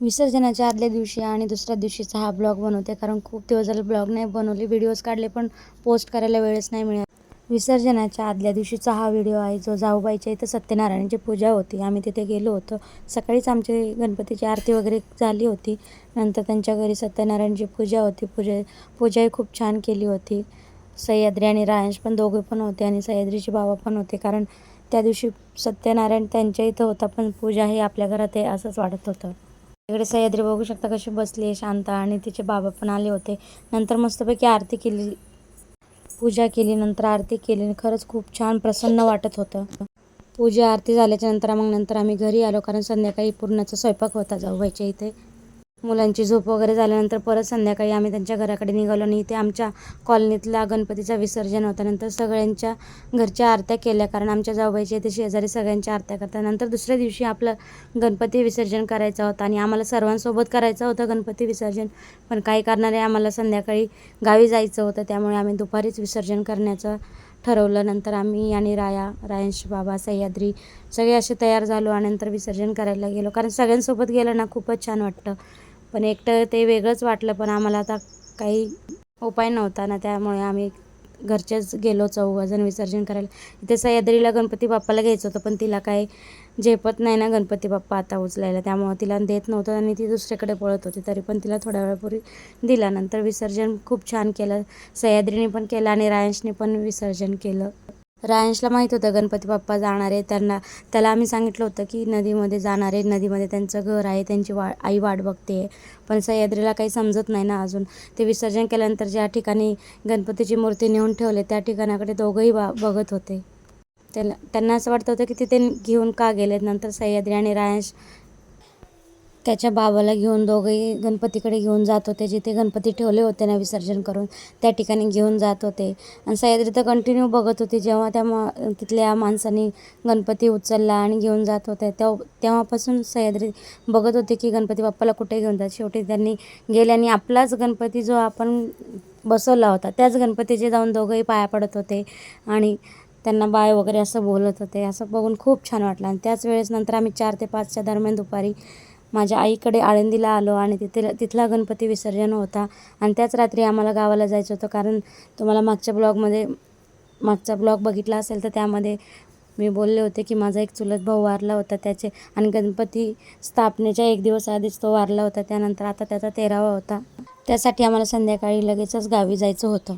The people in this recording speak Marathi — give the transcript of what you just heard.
विसर्जनाच्या आदल्या दिवशी आणि दुसऱ्या दिवशीचा हा ब्लॉग बनवते कारण खूप दिवस झाले ब्लॉग नाही बनवले व्हिडिओज काढले पण पोस्ट करायला वेळच नाही मिळाला विसर्जनाच्या आदल्या दिवशीचा हा व्हिडिओ आहे जो जाऊबाईच्या इथं सत्यनारायणची पूजा होती. आम्ही तिथे गेलो होतो. सकाळीच आमची गणपतीची आरती वगैरे झाली होती. नंतर त्यांच्या घरी सत्यनारायणची पूजा होती. पूजा पूजाही खूप छान केली होती. सह्याद्री आणि रायांश पण दोघे पण होते आणि सह्याद्रीचे बाबा पण होते कारण त्या दिवशी सत्यनारायण त्यांच्या इथं होता पण पूजा ही आपल्या घरात आहे असंच वाटत होतं. इकडे सह्याद्री बघू शकता कशी बसली आहे शांत आणि तिचे बाबा पण आले होते. नंतर मस्तपैकी आरती केली. पूजा केली नंतर आरती केली. आणि खरंच खूप छान प्रसन्न वाटत होतं. पूजा आरती झाल्याच्यानंतर मग नंतर आम्ही घरी आलो. कारण संध्याकाळी पूर्णाचा स्वयंपाक होता जाऊबाईच्या इथे. मुलांची झोप वगैरे झाल्यानंतर परत संध्याकाळी आम्ही त्यांच्या घराकडे निघालो आणि इथे आमच्या कॉलनीतला गणपतीचा विसर्जन होता नंतर सगळ्यांच्या घरच्या आरत्या केल्या. कारण आमच्या जाऊबाईच्या इथे शेजारी सगळ्यांच्या आरत्या करतात. नंतर दुसऱ्या दिवशी आपलं गणपती विसर्जन करायचं होतं आणि आम्हाला सर्वांसोबत करायचं होतं गणपती विसर्जन. पण काही कारणाने आम्हाला संध्याकाळी गावी जायचं होतं. त्यामुळे आम्ही दुपारीच विसर्जन करण्याचं ठरवलं. नंतर आम्ही आणि राया रायांश बाबा सह्याद्री सगळे असे तयार झालो आणि नंतर विसर्जन करायला गेलो. कारण सगळ्यांसोबत गेलं ना खूपच छान वाटतं. पण एकटं ते वेगळंच वाटलं पण आम्हाला आता काही उपाय नव्हता ना त्यामुळे आम्ही घरचेच गेलो चौघजण विसर्जन करायला. इथे सह्याद्रीला गणपती बाप्पाला घ्यायचं होतं पण तिला काही झेपत नाही ना गणपती बाप्पा आता उचलायला. त्यामुळं तिला देत नव्हतं आणि ती दुसरीकडे पळत होती तरी पण तिला थोड्या वेळापूर्वी दिला. नंतर विसर्जन खूप छान केलं. सह्याद्रीने पण केलं आणि रायांशने पण विसर्जन केलं. रायांशला माहीत होतं गणपती बाप्पा जाणार आहे. त्यांना त्याला आम्ही सांगितलं होतं की नदीमध्ये जाणार आहे. नदीमध्ये त्यांचं घर आहे. त्यांची वा आई वाट बघते पण सह्याद्रीला काही समजत नाही ना अजून. ते विसर्जन केल्यानंतर ज्या ठिकाणी गणपतीची मूर्ती नेऊन ठेवले त्या ठिकाणाकडे दोघंही बा बघत होते. त्याला त्यांना असं वाटत होतं की तिथे घेऊन का गेलेत. नंतर सह्याद्री आणि रायांश त्याच्या बाबाला घेऊन दोघंही गणपतीकडे घेऊन जात होते जिथे गणपती ठेवले होते ना विसर्जन करून त्या ठिकाणी घेऊन जात होते. आणि सह्याद्री तर कंटिन्यू बघत होती जेव्हा त्या मा तिथल्या माणसांनी गणपती उचलला आणि घेऊन जात होते तेव्हा तेव्हापासून सह्याद्री बघत होते की गणपती बाप्पाला कुठे घेऊन जात शेवटी त्यांनी गेले आणि आपलाच गणपती जो आपण बसवला होता त्याच गणपतीचे जाऊन दोघंही पाया पडत होते आणि त्यांना बाय वगैरे असं बोलत होते. असं बघून खूप छान वाटलं. आणि त्याच वेळेस नंतर आम्ही चार ते पाचच्या दरम्यान दुपारी माझ्या आईकडे आळंदीला आलो आणि तिथे तिथला गणपती विसर्जन होता. आणि त्याच रात्री आम्हाला गावाला जायचं होतं. कारण तुम्हाला मागच्या ब्लॉगमध्ये मागचा ब्लॉग बघितला असेल तर त्यामध्ये मी बोलले होते की माझा एक चुलत भाऊ वारला होता त्याचे. आणि गणपती स्थापनेच्या एक दिवस आधीच तो वारला होता. त्यानंतर आता त्याचा तेरावा होता. त्यासाठी आम्हाला संध्याकाळी लगेचच गावी जायचं होतं.